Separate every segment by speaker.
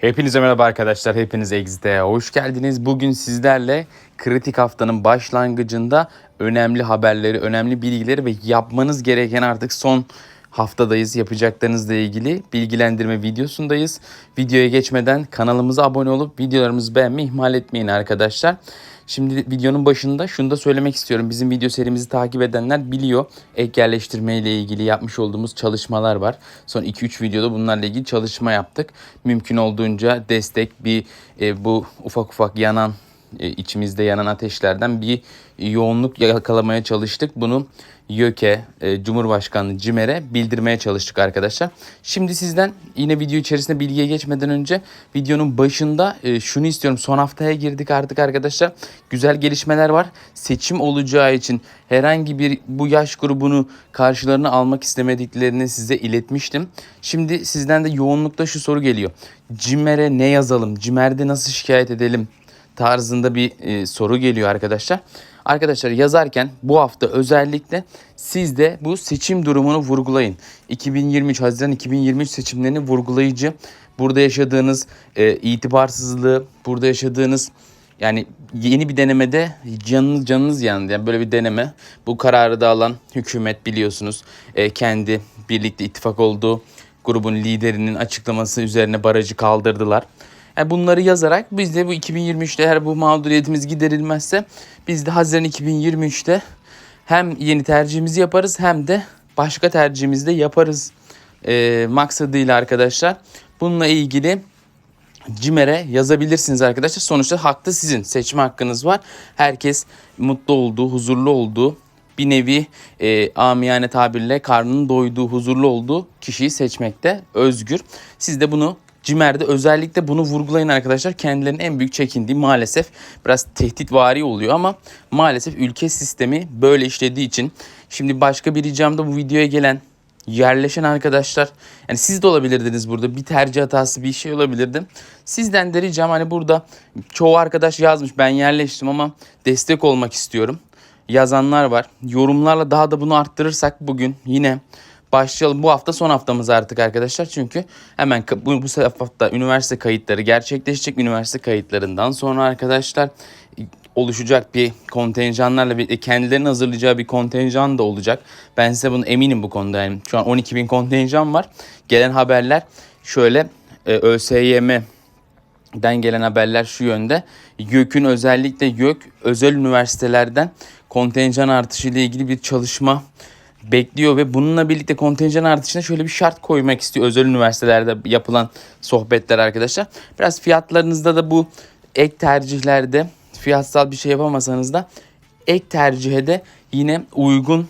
Speaker 1: Hepinize merhaba arkadaşlar. Hepiniz Exit'e hoş geldiniz. Bugün sizlerle kritik haftanın başlangıcında önemli haberleri, önemli bilgileri ve yapmanız gereken artık son haftadayız. Yapacaklarınızla ilgili bilgilendirme videosundayız. Videoya geçmeden kanalımıza abone olup videolarımızı beğenmeyi ihmal etmeyin arkadaşlar. Şimdi videonun başında şunu da söylemek istiyorum. Bizim video serimizi takip edenler biliyor. Ek yerleştirme ile ilgili yapmış olduğumuz çalışmalar var. Son 2-3 videoda bunlarla ilgili çalışma yaptık. Mümkün olduğunca destek bir e, bu ufak ufak yanan içimizde yanan ateşlerden bir yoğunluk yakalamaya çalıştık. Bunu YÖK'e, e, Cumhurbaşkanlığı CİMER'e bildirmeye çalıştık arkadaşlar. Şimdi sizden yine video içerisinde bilgiye geçmeden önce videonun başında e, şunu istiyorum. Son haftaya girdik artık arkadaşlar. Güzel gelişmeler var. Seçim olacağı için herhangi bir bu yaş grubunu karşılarına almak istemediklerini size iletmiştim. Şimdi sizden de yoğunlukta şu soru geliyor. CİMER'e ne yazalım? CİMER'de nasıl şikayet edelim? Tarzında bir e, soru geliyor arkadaşlar. Arkadaşlar yazarken bu hafta özellikle siz de bu seçim durumunu vurgulayın. 2023 Haziran 2023 seçimlerini vurgulayıcı. Burada yaşadığınız e, itibarsızlığı, burada yaşadığınız yani yeni bir denemede canınız canınız yandı. Yani böyle bir deneme. Bu kararı da alan hükümet biliyorsunuz. E, kendi birlikte ittifak olduğu grubun liderinin açıklaması üzerine barajı kaldırdılar. Yani bunları yazarak biz de bu 2023'te eğer bu mağduriyetimiz giderilmezse biz de Haziran 2023'te hem yeni tercihimizi yaparız hem de başka tercihimizi de yaparız e, maksadıyla arkadaşlar. Bununla ilgili CİMER'e yazabilirsiniz arkadaşlar. Sonuçta hakta sizin. Seçme hakkınız var. Herkes mutlu olduğu, huzurlu olduğu, bir nevi e, amiyane tabirle karnının doyduğu, huzurlu olduğu kişiyi seçmekte özgür. Siz de bunu Cimer'de özellikle bunu vurgulayın arkadaşlar. Kendilerinin en büyük çekindiği maalesef biraz tehditvari oluyor ama maalesef ülke sistemi böyle işlediği için şimdi başka bir ricam da bu videoya gelen yerleşen arkadaşlar yani siz de olabilirdiniz burada bir tercih hatası bir şey olabilirdi. Sizden de ricam hani burada çoğu arkadaş yazmış ben yerleştim ama destek olmak istiyorum. Yazanlar var. Yorumlarla daha da bunu arttırırsak bugün yine başlayalım. Bu hafta son haftamız artık arkadaşlar. Çünkü hemen bu, bu hafta üniversite kayıtları gerçekleşecek. Üniversite kayıtlarından sonra arkadaşlar oluşacak bir kontenjanlarla bir kendilerinin hazırlayacağı bir kontenjan da olacak. Ben size bunu eminim bu konuda. Yani şu an 12 bin kontenjan var. Gelen haberler şöyle e, ÖSYM den gelen haberler şu yönde. YÖK'ün özellikle YÖK özel üniversitelerden kontenjan artışı ile ilgili bir çalışma bekliyor ve bununla birlikte kontenjan artışına şöyle bir şart koymak istiyor özel üniversitelerde yapılan sohbetler arkadaşlar. Biraz fiyatlarınızda da bu ek tercihlerde fiyatsal bir şey yapamasanız da ek tercihe de yine uygun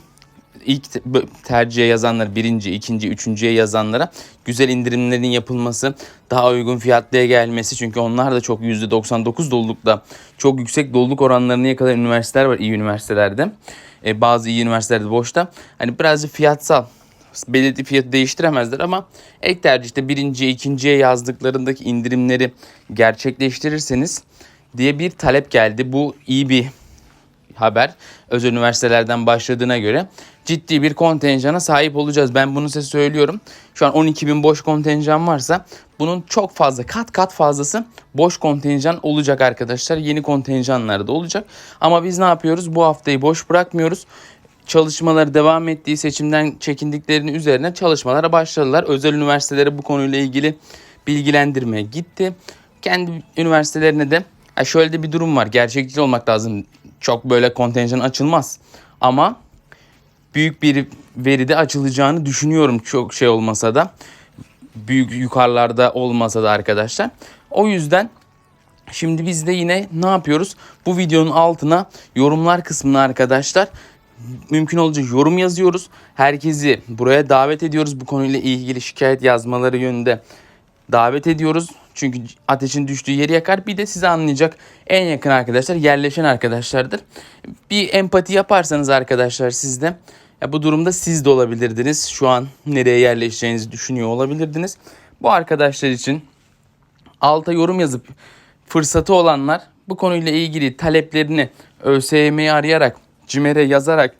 Speaker 1: ilk tercihe yazanlar birinci, ikinci, üçüncüye yazanlara güzel indirimlerin yapılması, daha uygun fiyatlıya gelmesi çünkü onlar da çok %99 dolulukta çok yüksek doluluk oranlarını yakalayan üniversiteler var iyi üniversitelerde. E, bazı iyi üniversitelerde boşta. Hani birazcık fiyatsal belirli fiyatı değiştiremezler ama ek tercihte birinci, ikinciye yazdıklarındaki indirimleri gerçekleştirirseniz diye bir talep geldi. Bu iyi bir haber. Özel üniversitelerden başladığına göre ciddi bir kontenjana sahip olacağız. Ben bunu size söylüyorum. Şu an 12 bin boş kontenjan varsa bunun çok fazla kat kat fazlası boş kontenjan olacak arkadaşlar. Yeni kontenjanlar da olacak. Ama biz ne yapıyoruz? Bu haftayı boş bırakmıyoruz çalışmaları devam ettiği seçimden çekindiklerini üzerine çalışmalara başladılar. Özel üniversitelere bu konuyla ilgili bilgilendirmeye gitti. Kendi üniversitelerine de ha şöyle de bir durum var. Gerçekçi olmak lazım. Çok böyle kontenjan açılmaz. Ama büyük bir veride açılacağını düşünüyorum çok şey olmasa da. Büyük yukarılarda olmasa da arkadaşlar. O yüzden şimdi biz de yine ne yapıyoruz? Bu videonun altına yorumlar kısmına arkadaşlar mümkün olunca yorum yazıyoruz. Herkesi buraya davet ediyoruz. Bu konuyla ilgili şikayet yazmaları yönünde davet ediyoruz. Çünkü ateşin düştüğü yeri yakar. Bir de size anlayacak en yakın arkadaşlar yerleşen arkadaşlardır. Bir empati yaparsanız arkadaşlar sizde ya bu durumda siz de olabilirdiniz. Şu an nereye yerleşeceğinizi düşünüyor olabilirdiniz. Bu arkadaşlar için alta yorum yazıp fırsatı olanlar bu konuyla ilgili taleplerini ÖSYM'yi arayarak, CİMER'e yazarak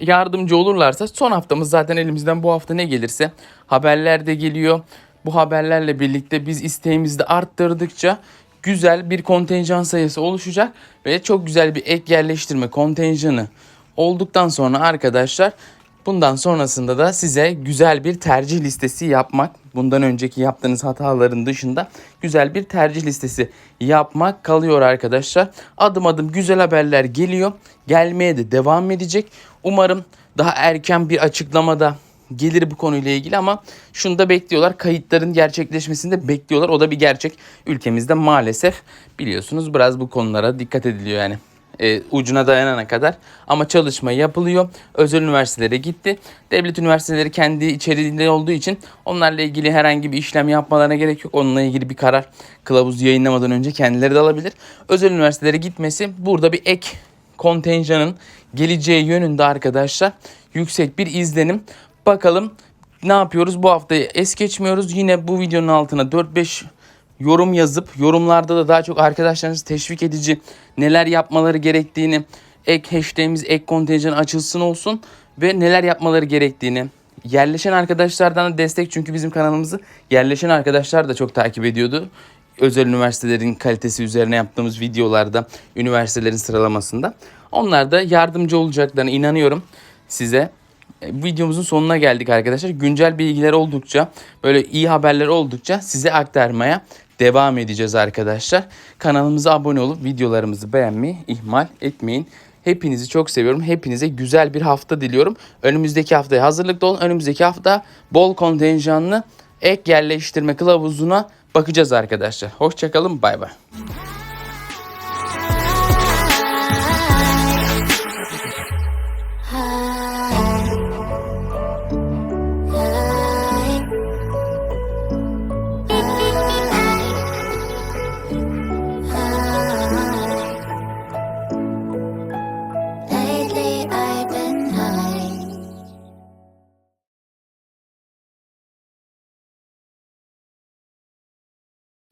Speaker 1: yardımcı olurlarsa son haftamız zaten elimizden bu hafta ne gelirse haberler de geliyor. Bu haberlerle birlikte biz isteğimizi de arttırdıkça güzel bir kontenjan sayısı oluşacak ve çok güzel bir ek yerleştirme kontenjanı olduktan sonra arkadaşlar bundan sonrasında da size güzel bir tercih listesi yapmak bundan önceki yaptığınız hataların dışında güzel bir tercih listesi yapmak kalıyor arkadaşlar. Adım adım güzel haberler geliyor. Gelmeye de devam edecek. Umarım daha erken bir açıklamada gelir bu konuyla ilgili ama şunu da bekliyorlar. Kayıtların gerçekleşmesini de bekliyorlar. O da bir gerçek. Ülkemizde maalesef biliyorsunuz biraz bu konulara dikkat ediliyor yani. E, ucuna dayanana kadar ama çalışma yapılıyor. Özel üniversitelere gitti. Devlet üniversiteleri kendi içeriğinde olduğu için onlarla ilgili herhangi bir işlem yapmalarına gerek yok. Onunla ilgili bir karar kılavuz yayınlamadan önce kendileri de alabilir. Özel üniversitelere gitmesi burada bir ek kontenjanın geleceği yönünde arkadaşlar yüksek bir izlenim. Bakalım ne yapıyoruz? Bu haftayı es geçmiyoruz. Yine bu videonun altına 4-5 yorum yazıp yorumlarda da daha çok arkadaşlarınızı teşvik edici neler yapmaları gerektiğini ek hashtagimiz ek kontenjan açılsın olsun ve neler yapmaları gerektiğini yerleşen arkadaşlardan da destek çünkü bizim kanalımızı yerleşen arkadaşlar da çok takip ediyordu. Özel üniversitelerin kalitesi üzerine yaptığımız videolarda, üniversitelerin sıralamasında. Onlar da yardımcı olacaklarına inanıyorum size. E, Videomuzun sonuna geldik arkadaşlar. Güncel bilgiler oldukça, böyle iyi haberler oldukça size aktarmaya devam edeceğiz arkadaşlar. Kanalımıza abone olup videolarımızı beğenmeyi ihmal etmeyin. Hepinizi çok seviyorum. Hepinize güzel bir hafta diliyorum. Önümüzdeki haftaya hazırlıklı olun. Önümüzdeki hafta bol kontenjanlı ek yerleştirme kılavuzuna bakacağız arkadaşlar. Hoşçakalın. Bay bay.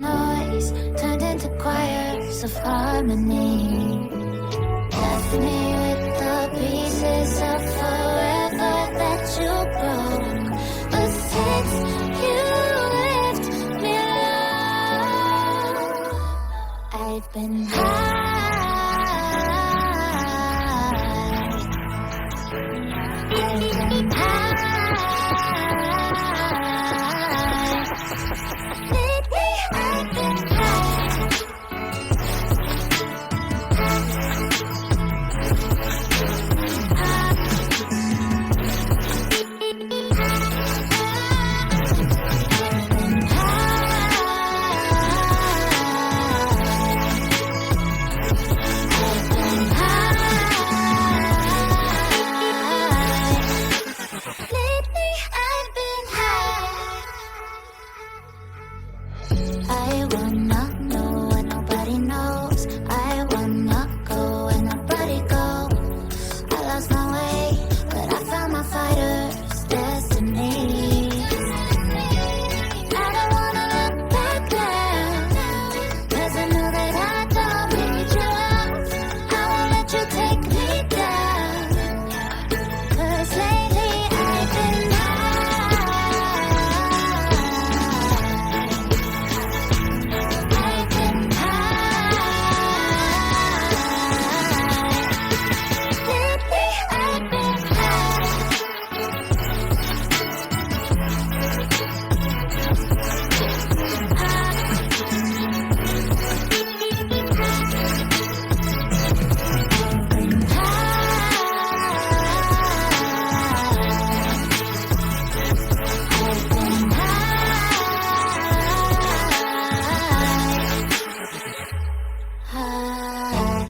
Speaker 2: Noise turned into choirs of harmony. Left me with the pieces of forever that you broke. But since you left me alone, I've been high.